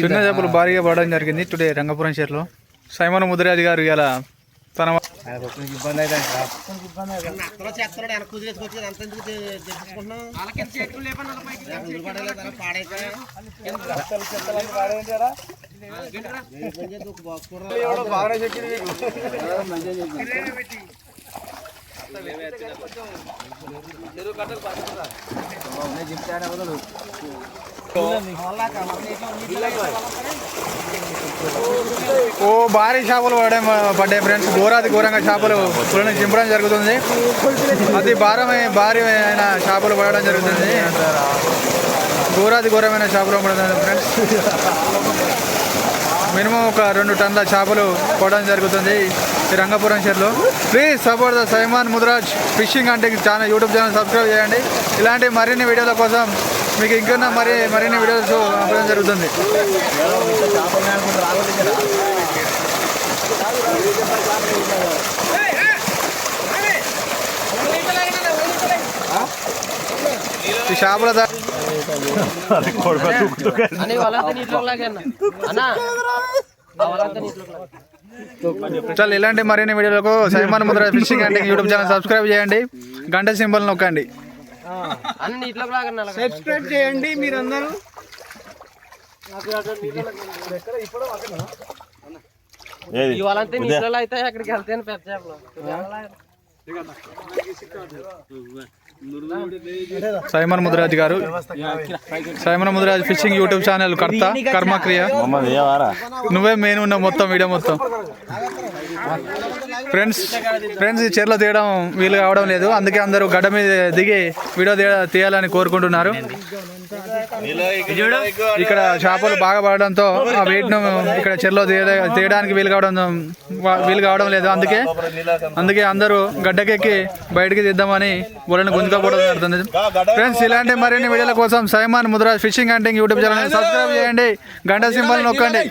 చిన్న చేపలు భారీగా పడడం జరిగింది టుడే రంగపురం షేర్లో సైమన్ ముదిరాజు గారు ఇలా తన ఇబ్బంది అయితే ఓ భారీ చేపలు పడే పడ్డాయి ఫ్రెండ్స్ ఘోరాది ఘోరంగా చేపలు పుల్లని చింపడం జరుగుతుంది. అతి భారమే భారీ అయిన చేపలు పడడం జరుగుతుంది. ఘోరాది ఘోరమైన చేపలు పడుతుంది ఫ్రెండ్స్ మినిమం ఒక రెండు టన్నుల చేపలు పడడం జరుగుతుంది. Rangapuram షేర్లో. Please support the Simon Mudraj fishing అంటే ఛానల్ యూట్యూబ్ ఛానల్ సబ్స్క్రైబ్ చేయండి. ఇలాంటి మరిన్ని వీడియోల కోసం మీకు ఇంకా మరి మరిన్ని వీడియోస్ పంపడం జరుగుతుంది. ఈ షాపుల దా- చాలు ఇలాంటి మరిన్ని వీడియోలకు సైమాన్ ముద్ర ఫిషింగ్ అంటే యూట్యూబ్ ఛానల్ సబ్స్క్రైబ్ చేయండి. గంట సింబల్ నొక్కండి. సబ్స్క్రైబ్ చేయండి మీరందరూ. వాళ్ళంతా నీటిలో అయితే అక్కడికి వెళ్తాను పెద్ద చేపలు. సైమన్ ముద్రాజ్ గారు. Simon Mudraj fishing YouTube channel కర్త కర్మక్రియ. నువ్వే మెయిన్ ఉన్న మొత్తం వీడియో మొత్తం. ఫ్రెండ్స్ ఫ్రెండ్స్ ఈ చీరలో తీయడం వీలు కావడం లేదు. అందుకే అందరూ గడ్డ మీద దిగి వీడియో తీయ- తీయాలని కోరుకుంటున్నారు. ఇక్కడ చేపలు బాగా పడడంతో ఆ వెయిట్ను ఇక్కడ చెరలో తీయ- తీయడానికి వీలు కావడం వీలు కావడం లేదు. అందుకే అందుకే అందరూ గడ్డకెక్కి బయటికి తీద్దామని బుర్రని గుంజుకోవడం జరుగుతుంది. ఫ్రెండ్స్ ఇలాంటి మరిన్ని వీడియోల కోసం Simon Mudraj fishing hunting YouTube channel subscribe చేయండి. గంట సింబల్ నొక్కండి.